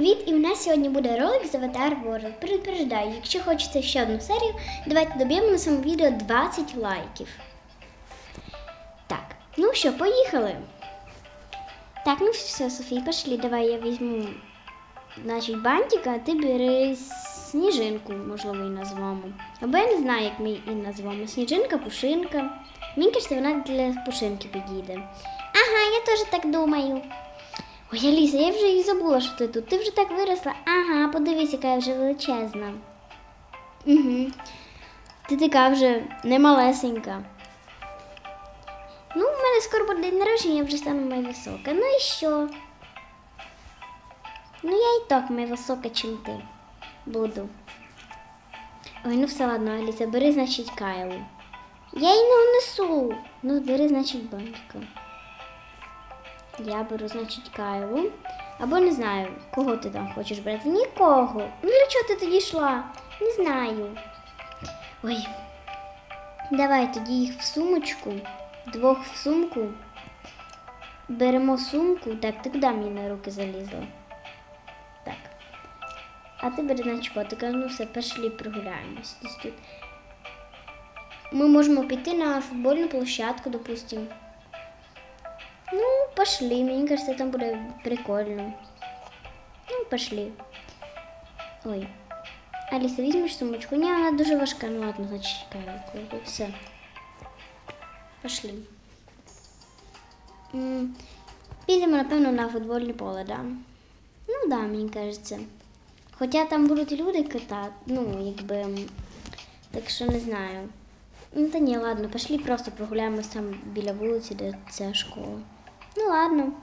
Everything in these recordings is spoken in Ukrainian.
привіт! І в нас сьогодні буде ролик з Avatar World. Передупреждаю, якщо хочете ще одну серію, давайте доб'ємо на цьому відео 20 лайків. Так, ну що, поїхали. Так, ну все, Софія, пошли, давай я візьму значить, бантика, а ти бери сніжинку, можливо, і назвемо. Або я не знаю, як ми її назвемо. Сніжинка, пушинка. Мені кажеться, вона для пушинки підійде. Ага, я теж так думаю. Ой, Аліса, я вже і забула, що ти тут. Ти вже так виросла. Ага, подивись, яка я вже величезна. Угу. Ти така вже не малесенька. Ну, в мене скоро буде день народження, я вже стану моя висока. Ну і що? Ну, я і так моя висока, чим ти буду. Ой, ну все ладно, Аліса, бери, значить, Кайлу. Я її не унесу. Ну, бери, значить, банька. Я беру, значить, Кайлу. Або не знаю, кого ти там хочеш брати. Нікого. Ну для чого ти тоді йшла? Не знаю. Ой. Давай тоді їх в сумочку. Двох в сумку. Беремо сумку. Так, ти куди мені на руки залізла? Так. А ти бери значить котика. Ну все, пішли прогуляємось. Тут. Ми можемо піти на футбольну площадку, допустимо. Ну, пошли. Мне кажется, там будет прикольно. Ну, пошли. Ой. Алиса, візьмеш сумочку? Ні, вона дуже важка. Ну ладно, значить. Все. Пошли. Підемо, напевно, на футбольне поле, да? Ну да, мені кажеться. Хоча там будуть люди катати, ну, якби. Так що не знаю. Ну та ні, ладно, пошли просто прогуляємось там біля вулиці, де ця школа. Ну ладно.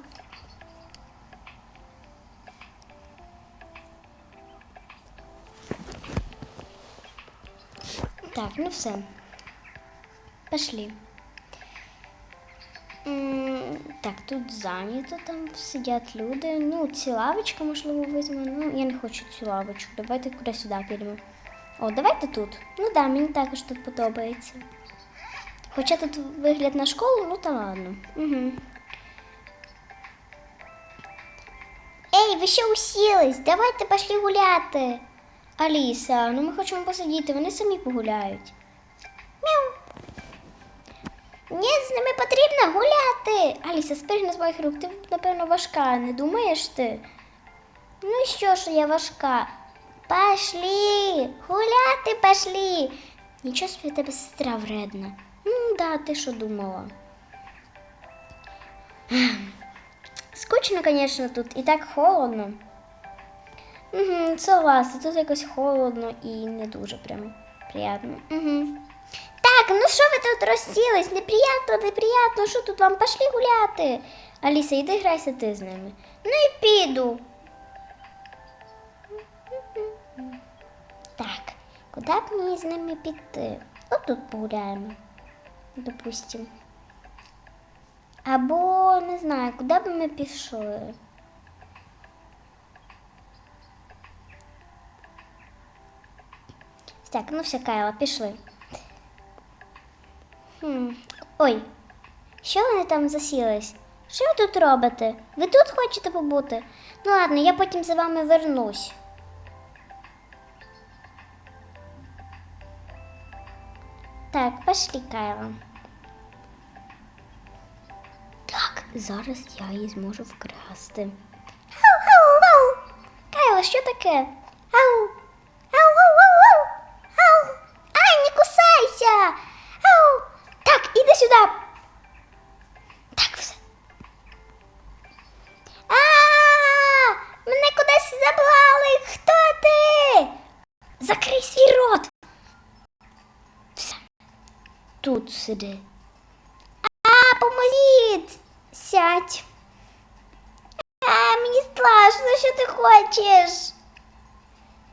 Так, ну все. Пошли. М, Так, тут зайнято, там сидять люди. Ну, ці лавочка, можливо, візьмемо. Ну, я не хочу цю лавочку. Давайте куди сюди підемо. О, давайте тут. Ну да, мені також тут подобається. Хоча тут вигляд на школу, ну та ладно. Угу. Ви що усілись? Давайте пішли гуляти. Аліса, ну ми хочемо посидіти, вони самі погуляють. Мяу. Ні, з ними потрібно гуляти. Аліса, спригни з моїх рук, ти, напевно, важка, не думаєш ти? Ну і що, що я важка? Пошли, гуляти пошли. Нічого собі тебе сестра вредна. Ну, да, ти що думала? Скучно, звісно, тут і так холодно. Угу, согласна, тут якось холодно і не дуже прям приємно. Угу. Так, ну що ви тут розсілись? Неприємно, неприємно, що тут вам пошли гуляти? Аліса, йди грайся ти з ними. Ну і піду. Так, куди б мені з ними піти? От тут погуляємо, допустимо. Або не знаю, куди б ми пішли. Так, ну все, Кайла, пішли. Хм. Ой, що вони там засілись? Що ви тут робите? Ви тут хочете побути? Ну ладно, я потім за вами вернусь. Так, пошли, Кайла. Зараз я її зможу вкрасти. Ау, ау, ау! Кайла, що таке? Ау! Ау, ау, ау, ау! Ай, не кусайся! Ау! Так, іди сюди! Так, все. А! Мене кудись забрали! Хто ти? Закрий свій рот! Все. Тут сиди. А, поможіть! Сядь. А, мені страшно, що ти?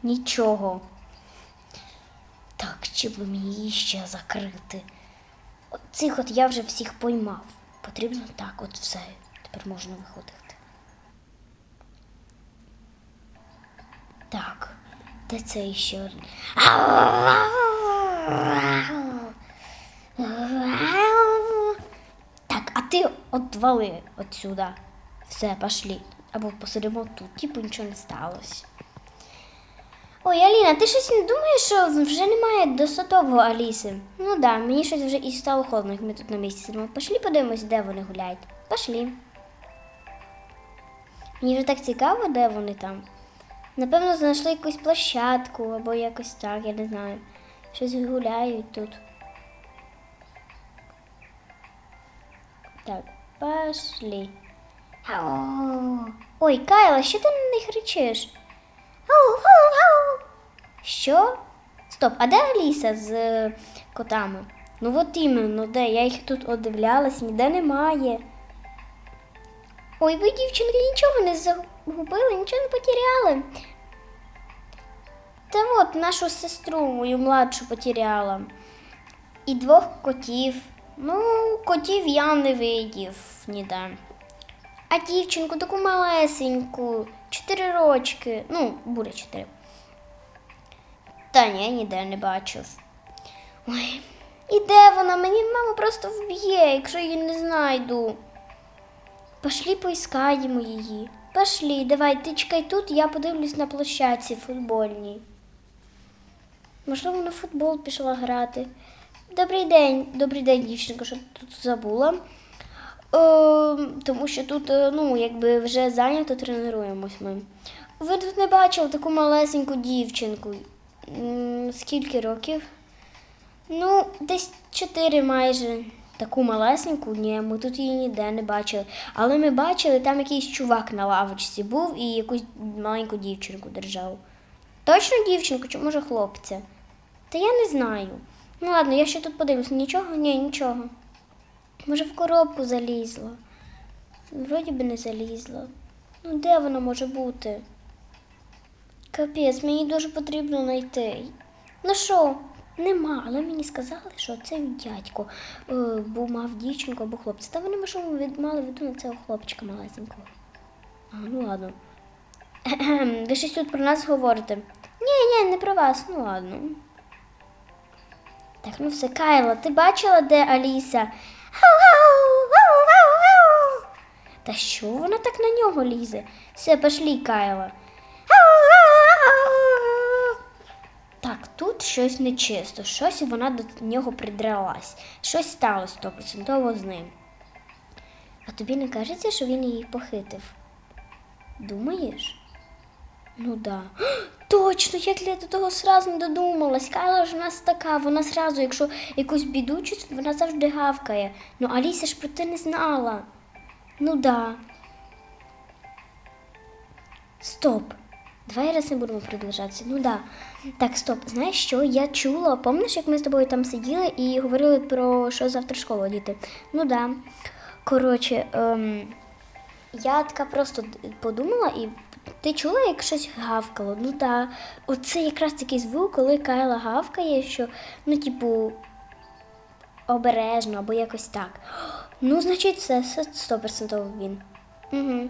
Нічого. Так, чи би мені її ще закрити? От цих от я вже всіх поймав. Потрібно так, от все. Тепер можна виходити. Так, де це ще один? Так, а ти отвали отсюда. Все, пошли. Або посидимо тут, типу нічого не сталося. Ой, Аліна, ти щось не думаєш, що вже немає достатового Аліси? Ну да, мені щось вже і стало холодно, як ми тут на місці сидимо. Пошли подивимось, де вони гуляють. Пошли. Мені вже так цікаво, де вони там. Напевно, знайшли якусь площадку або якось так, я не знаю. Щось гуляють тут. Так, пошли. Ой, Кайла, що ти на них кричиш? Ау, ау, ау. Що? Стоп, а де Аліса з е, котами? Ну от іменно, де? Я їх тут одивлялась, ніде немає. Ой, ви, дівчинки, нічого не загубили, нічого не потеряли. Та от нашу сестру, мою младшу, потеряла. І двох котів. Ну, котів я не видів ніде. А дівчинку таку малесеньку, чотири рочки. Ну, буде чотири. Та ні, ніде не бачив. Ой, і де вона? Мені мама просто вб'є, якщо її не знайду. Пошли поіскаємо її. Пошли, давай, ти чекай тут, я подивлюсь на площадці футбольній. Можливо, на футбол пішла грати. Добрий день, добрий день, дівчинко, що ти тут забула. Е, тому що тут, е, ну, якби вже зайнято тренуємось ми. Ви тут не бачили таку малесеньку дівчинку. Скільки років? Ну, десь чотири майже. Таку малесеньку, ні, ми тут її ніде не бачили. Але ми бачили, там якийсь чувак на лавочці був і якусь маленьку дівчинку держав. Точно дівчинку, чи може хлопця? Та я не знаю. Ну ладно, я ще тут подивлюсь. Нічого? Ні, нічого. Може, в коробку залізла. Вроді би не залізла. Ну, де вона може бути? Капець, мені дуже потрібно знайти. Ну що, нема, але мені сказали, що цей дядько е, був мав дівчинку або хлопця. Та вони від, мали виду на цього хлопчика малесенького. А, ну ладно. Ви щось тут про нас говорите? Ні, ні, не про вас, ну ладно. Так, ну все, Кайло, ти бачила, де Аліса? Та що вона так на нього лізе? Все, пошлі, Кайло. Так, тут щось нечисто, щось вона до нього придралась. Щось сталося стопроцентово з ним. А тобі не кажеться, що він її похитив? Думаєш? Ну да. Точно, як я до того сразу не додумалась. Кайла ж у нас така, вона сразу, якщо якусь біду чусть, вона завжди гавкає. Ну Аліся ж про те не знала. Ну да. Стоп. Давай раз не будемо приближатися. Ну да. Так, стоп. Знаєш що? Я чула, пам'ятаєш, як ми з тобою там сиділи і говорили про що завтра в школу діти? Ну да. Коротше, ем, я така просто подумала і ти чула, як щось гавкало? Ну так. Оце якраз такий звук, коли Кайла гавкає, що, ну, типу, обережно або якось так. Ну, значить, це все стопроцентово він. Угу.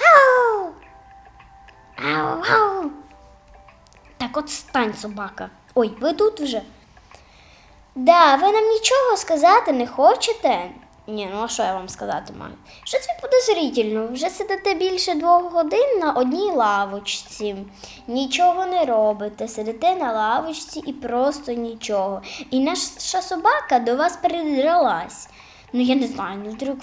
Ау! Ау, ау! Так от стань, собака. Ой, ви тут вже. Да, ви нам нічого сказати не хочете? Ні, ну а що я вам сказати маю? Що це подозрительно? Вже сидите більше двох годин на одній лавочці. Нічого не робите, сидите на лавочці і просто нічого. І наша собака до вас придралась. Ну я не знаю, ну вдруг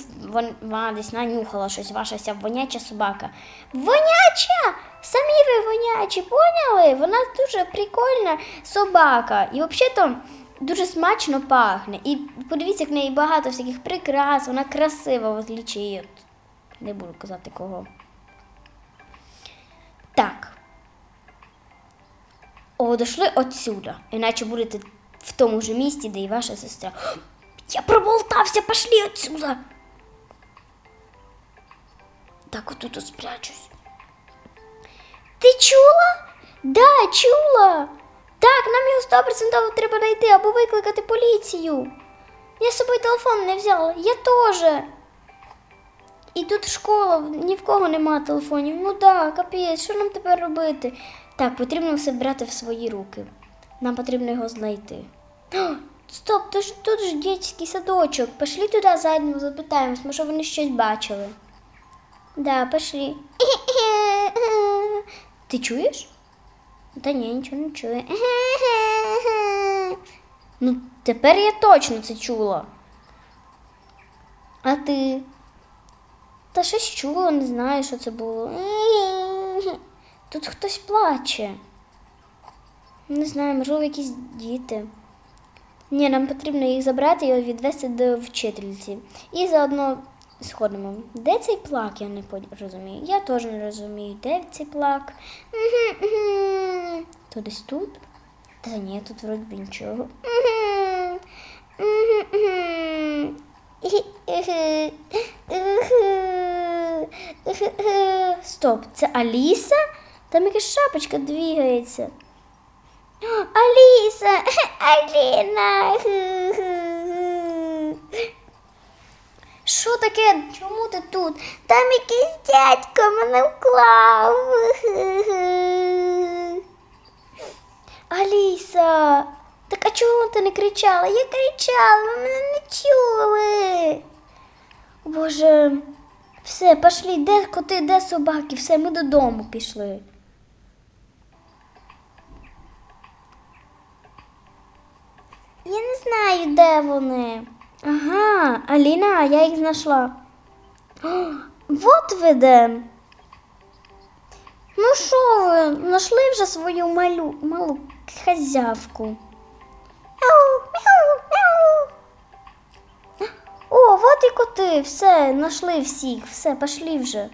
вона десь нанюхала щось, ваша ся воняча собака. Воняча! Самі ви вонячі, поняли? Вона дуже прикольна собака. І взагалі-то дуже смачно пахне. І подивіться, в неї багато всяких прикрас, вона красива, в отличие. Не буду казати кого. Так. О, дошли отсюда. Іначе будете в тому ж місці, де і ваша сестра. Я проболтався, пошли отсюда. Так, отут от спрячусь. Ти чула? Да, чула. Так, нам його 100% треба знайти або викликати поліцію. Я з собою телефон не взяла. Я теж. І тут школа, ні в кого нема телефонів. Ну да, капець, що нам тепер робити? Так, потрібно все брати в свої руки. Нам потрібно його знайти. Стоп, то ж тут ж дитячий садочок. Пішли туди задньо запитаємось, може вони щось бачили. Да, пошли. Ти чуєш? Та ні, нічого не чую. Ну, тепер я точно це чула. А ти? Та щось чула, не знаю, що це було. Тут хтось плаче. Не знаю, можливо, якісь діти. Ні, нам потрібно їх забрати і відвести до вчительці. І заодно сходимо. Де цей плак? Я не розумію. Я теж не розумію, де цей плак. То десь тут? Та ні, тут вроді би нічого. Стоп, це Аліса? Там якась шапочка двигається. Аліса, Аліна. Що таке? Чому ти тут? Там якийсь дядько мене вклав. Аліса, так а чого ти не кричала? Я кричала, ви мене не чули. Боже, все, пошли, де коти, де собаки, все, ми додому пішли. Я не знаю, де вони. Ага, Аліна, я їх знайшла. Вот ви де. Ну що ви, знайшли вже свою малю, малу хазявку? Мяу, мяу, мяу. О, вот і коти, все, знайшли всіх, все, пошли вже.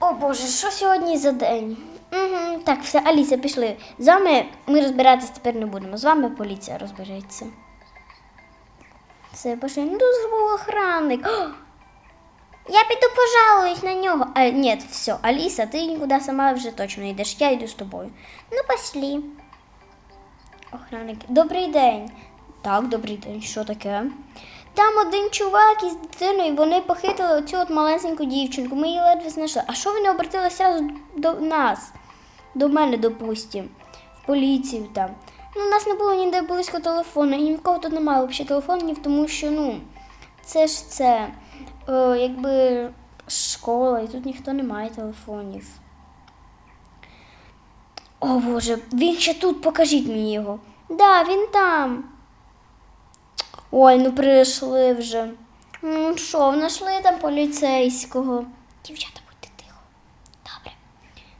О Боже, що сьогодні за день? Угу, так, все, Аліса, пішли. З вами ми розбиратись тепер не будемо. З вами поліція розбереться. Все, пішли. Ну, був охранник. О! Я піду пожалуюсь на нього. А, ні, все, Аліса, ти нікуди сама вже точно не йдеш. Я йду з тобою. Ну, пошли. Охранник. Добрий день. Так, добрий день. Що таке? Там один чувак із дитиною, вони похитили оцю от малесеньку дівчинку. Ми її ледве знайшли. А що вони обертилися до нас? До мене, допустим, в поліцію там. Ну, у нас не було ніде близько телефону, і ні в кого тут немає взагалі телефонів, тому що, ну, це ж це, е, якби школа, і тут ніхто не має телефонів. О Боже, він ще тут, покажіть мені його. Да, він там. Ой, ну прийшли вже. Ну що, знайшли там поліцейського. Дівчата, будьте тихо. Добре.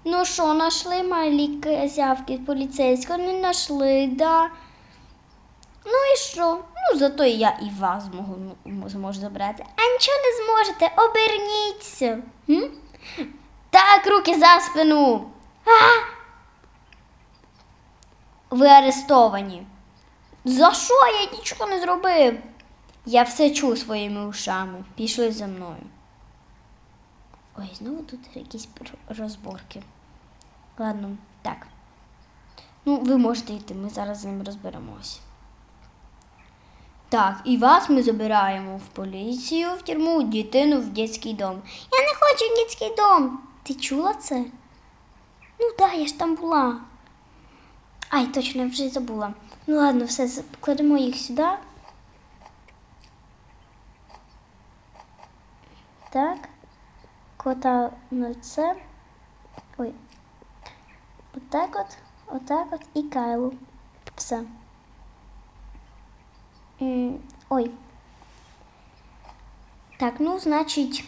Ну що, знайшли малі козявки поліцейського? Не знайшли, да. Ну і що? Ну, зато я і вас зможу, ну, зможу забрати. А нічого не зможете, оберніться. М? Так, руки за спину. А! Ви арестовані. За що я нічого не зробив? Я все чув своїми ушами. Пішли за мною. Ой, знову тут якісь розборки. Ладно, так. Ну, ви можете йти, ми зараз з ним розберемося. Так, і вас ми забираємо в поліцію, в тюрму, дитину в дитячий дом. Я не хочу в дитячий дом. Ти чула це? Ну так, да, я ж там була. Ай, точно, я вже забула. Ну ладно, все, кладемо їх сюди. Так. Кота на це. Ой. Отак от, отак от і Кайлу. Все. Ой. Так, ну, значить,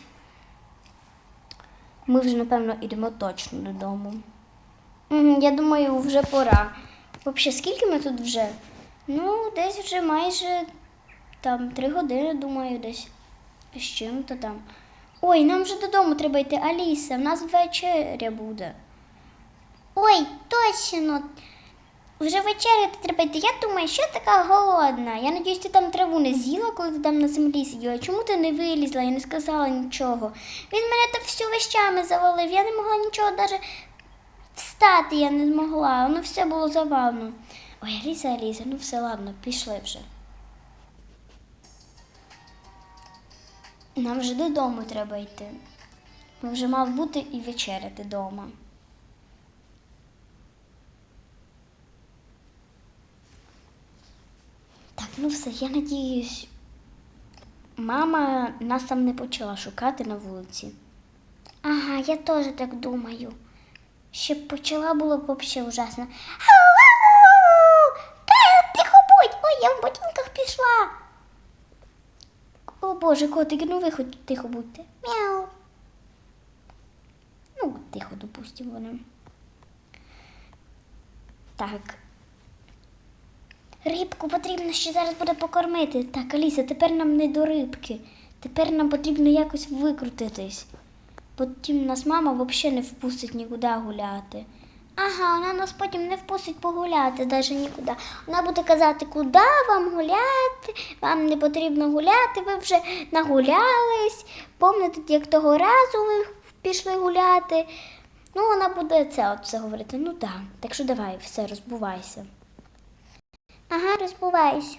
ми вже, напевно, йдемо точно додому. Я думаю, вже пора. Взагалі, скільки ми тут вже? Ну, десь вже майже там три години, думаю, десь з чим-то там. Ой, нам вже додому треба йти, Аліса, в нас вечеря буде. Ой, точно. Вже вечеряти треба йти. Я думаю, що така голодна. Я надіюсь, ти там траву не з'їла, коли ти там на землі сиділа. Чому ти не вилізла і не сказала нічого? Він мене там всю вещами завалив. Я не могла нічого навіть встати, я не змогла. Воно все було забавно. Ой, Аліса, Аліса, ну все ладно, пішли вже. Нам вже додому треба йти. Ми вже мав бути і вечеряти вдома. Так, ну все, я надіюсь. мама нас там не почала шукати на вулиці. Ага, я теж так думаю. Ще почала було взагалі ужасно. Кайла, тихо будь! Ой, я в ботинках пішла. О Боже, котики, ну ви хоч тихо будьте. Мяу. Ну, тихо, допустимо вони. Так. Рибку потрібно ще зараз буде покормити. Так, Аліса, тепер нам не до рибки. Тепер нам потрібно якось викрутитись. Потім нас мама взагалі не впустить нікуди гуляти. Ага, вона нас потім не впустить погуляти навіть нікуди. Вона буде казати, куди вам гуляти, вам не потрібно гуляти, ви вже нагулялись. Пам'ятаєте, як того разу ви пішли гуляти. Ну, вона буде це от все говорити. Ну так. Так що давай, все, розбувайся. Ага, розбуваюся.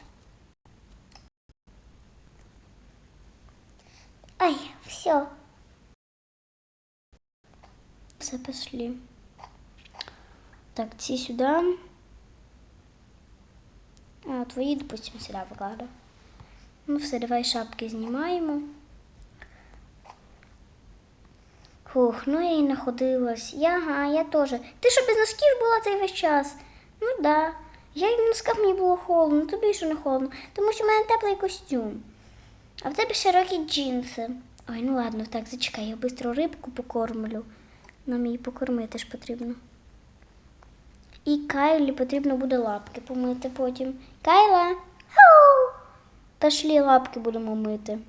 Ай, все. Все, пошли. Так, ці сюди. А, твої, допустим, сюди покладу. Ну все, давай шапки знімаємо. Фух, ну я і находилась. Ага, я теж. Ти що без носків була цей весь час? Ну да. Я і в носках мені було холодно, тобі що не холодно, тому що в мене теплий костюм. А в тебе широкі джинси. Ой, ну ладно, так, зачекай, я швидко рибку покормлю. Нам її покормити ж потрібно. І Кайлі потрібно буде лапки помити потім. Кайла! Хау! Пішли лапки будемо мити.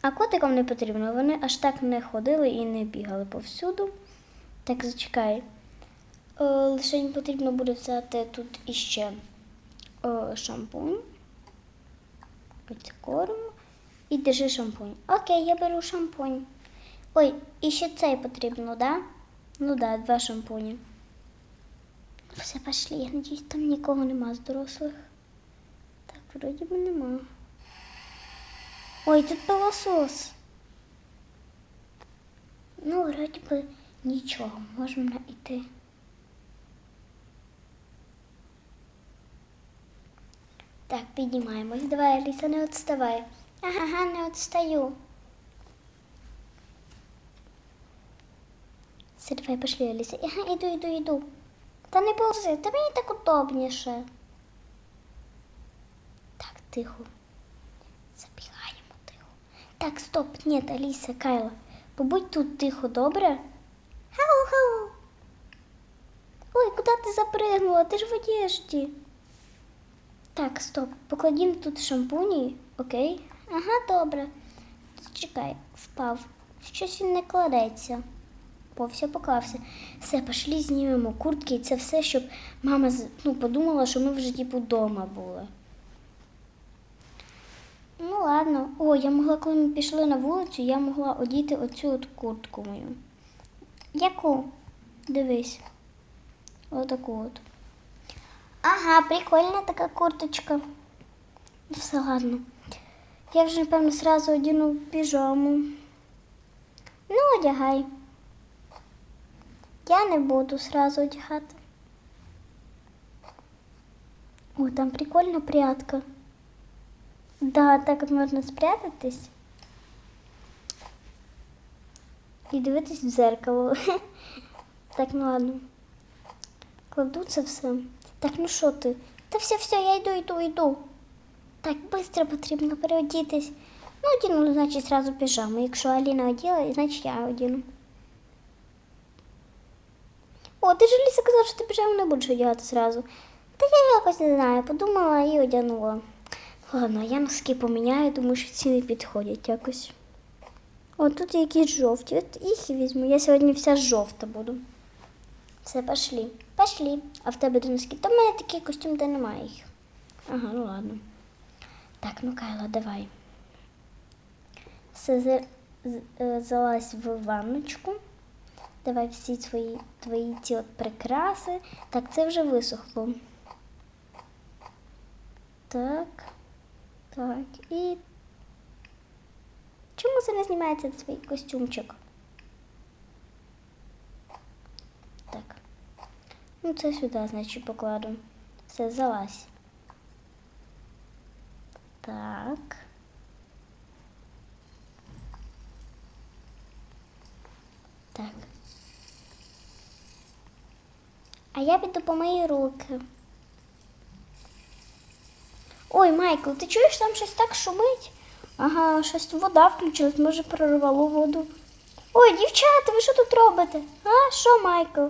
А котикам не потрібно, вони аж так не ходили і не бігали повсюду. Так, зачекай. Е, лише їм потрібно буде взяти тут іще е, шампунь. Ось корм. І держи шампунь. Окей, я беру шампунь. Ой, і ще цей потрібно, да? Ну да, два шампуні. Все, пошли. Я надіюсь, там нікого нема з дорослих. Так, вроді би нема. Ой, тут пилосос. Ну, вроді би нічого, можемо йти. Так, піднімаємось. Давай, Аліса, не відставай. Ага, не відстаю. Все, давай, пошли, Аліса. Ага, іду, іду, іду. Та не ползи, та мені так удобніше. Так, тихо. Забігаємо тихо. Так, стоп, ні, Аліса, Кайла. Побудь тут тихо, добре? Хау-хау. Ой, куди ти запригнула? Ти ж в одежді. Так, стоп. Покладімо тут шампуні, окей? Ага, добре. Чекай, впав. Щось він не кладеться. Бо все поклався. Все, пошли, знімемо куртки, і це все, щоб мама ну, подумала, що ми вже типу вдома були. Ну ладно. О, я могла, коли ми пішли на вулицю, я могла одіти оцю от куртку мою. Яку? Дивись. Отаку от. Ага, прикольна така курточка. Все ладно. Я вже, напевно, сразу одіну піжаму. Ну, одягай. Я не буду сразу одягати. О, там прикольна прятка. Да, так можна спрятатись. І дивитись в зеркало. Так, ну ладно. Кладу це все. Так, ну що ти? Та все, все, я йду, йду, йду. Так, швидко потрібно переодітись. Ну, одіну, значить, зразу піжаму. Якщо Аліна оділа, значить я одіну. О, ти ж Аліса казала, що ти піжаму не будеш одягати зразу. Та я якось не знаю, подумала і одягнула. Ладно, я носки поміняю, тому що ці не підходять якось. О, тут якісь жовті. От їх візьму. Я сьогодні вся жовта буду. Все, пошли. Пошли. А в тебе де носки? Та в мене такий костюм, де немає їх. Ага, ну ладно. Так, ну Кайла, давай. Все, е, залазь в ванночку. Давай всі свої твої ці от прикраси. Так, це вже висохло. Так. Так. І. Чому це не знімається твій костюмчик? Так. Ну, це сюди, значить, покладу. Все, залазь. Так. А я піду помию руки. Ой, Майкл, ти чуєш, там щось так шумить? Ага, щось вода включилась, може прорвало воду. Ой, дівчата, ви що тут робите? А, що, Майкл?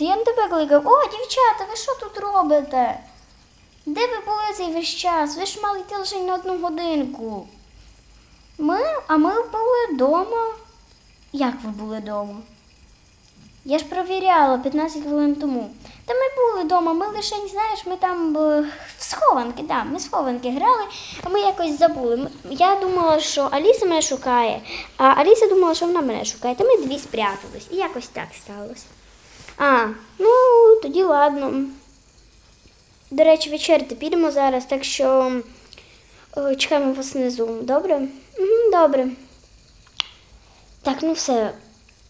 На тебе кликав. О, дівчата, ви що тут робите? Де ви були цей весь час? Ви ж мали йти лише на одну годинку. Ми, а ми були вдома. Як ви були вдома? Я ж провіряла 15 хвилин тому. Та ми були вдома, ми лише, знаєш, ми там е, в схованки, да, ми схованки грали, а ми якось забули. Я думала, що Аліса мене шукає, а Аліса думала, що вона мене шукає. Та ми дві спрятались. І якось так сталося. А, ну тоді ладно. До речі, вечеряти підемо зараз, так що е, чекаємо вас внизу. Добре? Угу, добре. Так, ну все.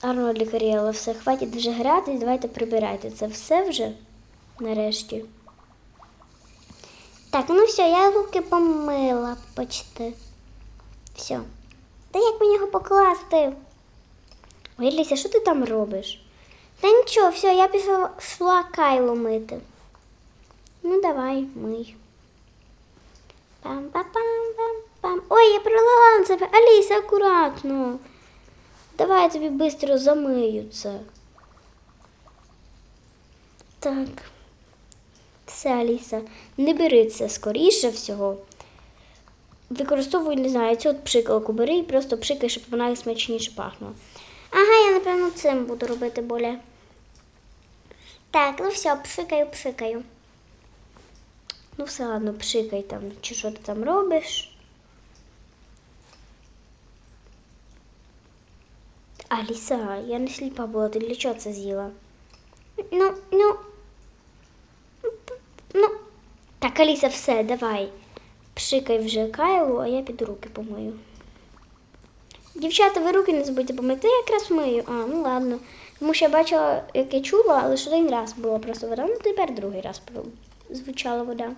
Арнольд Каріела, все, хватить вже грати, давайте прибирайте це все вже нарешті. Так, ну все, я руки помила почти. Все. Та як мені його покласти? Ой, Ліся, що ти там робиш? Та нічого, все, я пішла кайло мити. Ну, давай, мий. Пам-па-пам-пам-пам. Ой, я пролила на себе. Аліса, акуратно. Давай я тобі швидко замию це. Так. Все, Аліса, не бери це скоріше всього. Використовуй, не знаю, цю от пшикалку бери і просто пшикай, щоб вона смачніше пахнула. Ага, я напевно цим буду робити боля. Так, ну все, пшикаю, пшикаю. Ну все ладно, пшикай там, чи що ти там робиш. Аліса, я не сліпа була, ти для чого це з'їла? Ну, ну. Ну. Так, Аліса, все, давай. Пшикай вже Кайлу, а я піду руки помию. Дівчата, ви руки не забудьте помити, я якраз мию. А, ну ладно. Тому що я бачила, як я чула, але лише один раз була просто вода, ну тепер другий раз звучала вода.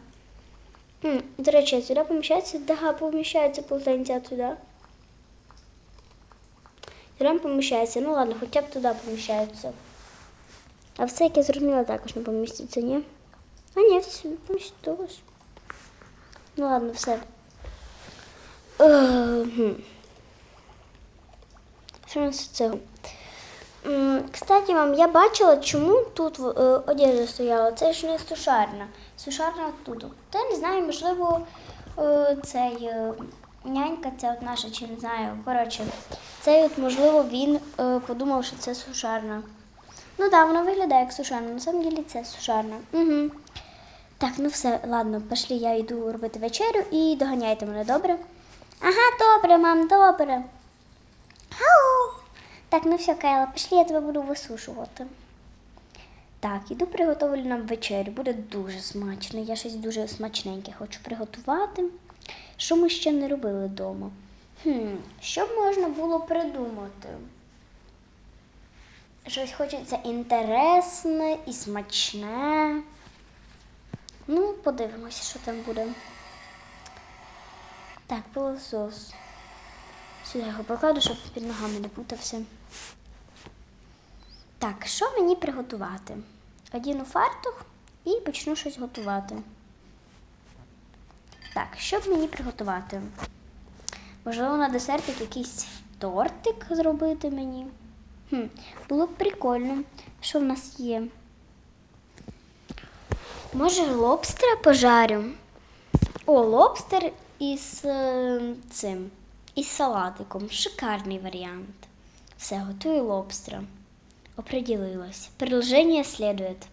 М, до речі, сюди поміщається? Да, поміщається полотенця туди. Сюди поміщається, ну ладно, хоча б туди поміщається. А все, як я зрозуміла, також не поміститься, ні? А ні, все помістилось. Ну ладно, все. Ем, Що у нас це? Кстати, вам я бачила, чому тут е, одежда стояла. Це ж не сушарна. Сушарна тут. Та не знаю, можливо, е, цей е, нянька, це от наша, чи не знаю. Коротше, цей от, можливо, він е, подумав, що це сушарна. Ну так, да, вона виглядає як сушарна. На самом деле це сушарна. Угу. Так, ну все, ладно, пошли, я йду робити вечерю і доганяйте мене, добре? Ага, добре, мам, добре. Ау! Так, ну все, Кайла, пішли, я тебе буду висушувати. Так, іду приготовлю нам вечерю. Буде дуже смачно. Я щось дуже смачненьке хочу приготувати. Що ми ще не робили вдома? Хм, що б можна було придумати? Щось хочеться інтересне і смачне. Ну, подивимося, що там буде. Так, пилосос. Сюди його покладу, щоб під ногами не путався. Так, що мені приготувати? Одіну фартух і почну щось готувати. Так, що б мені приготувати? Можливо, на десертик якийсь тортик зробити мені. Хм, було б прикольно. Що в нас є? Може, лобстера пожарю? О, лобстер із е, цим, із салатиком. Шикарний варіант. Все, готую лобстера. Определилась. Продолжение следует.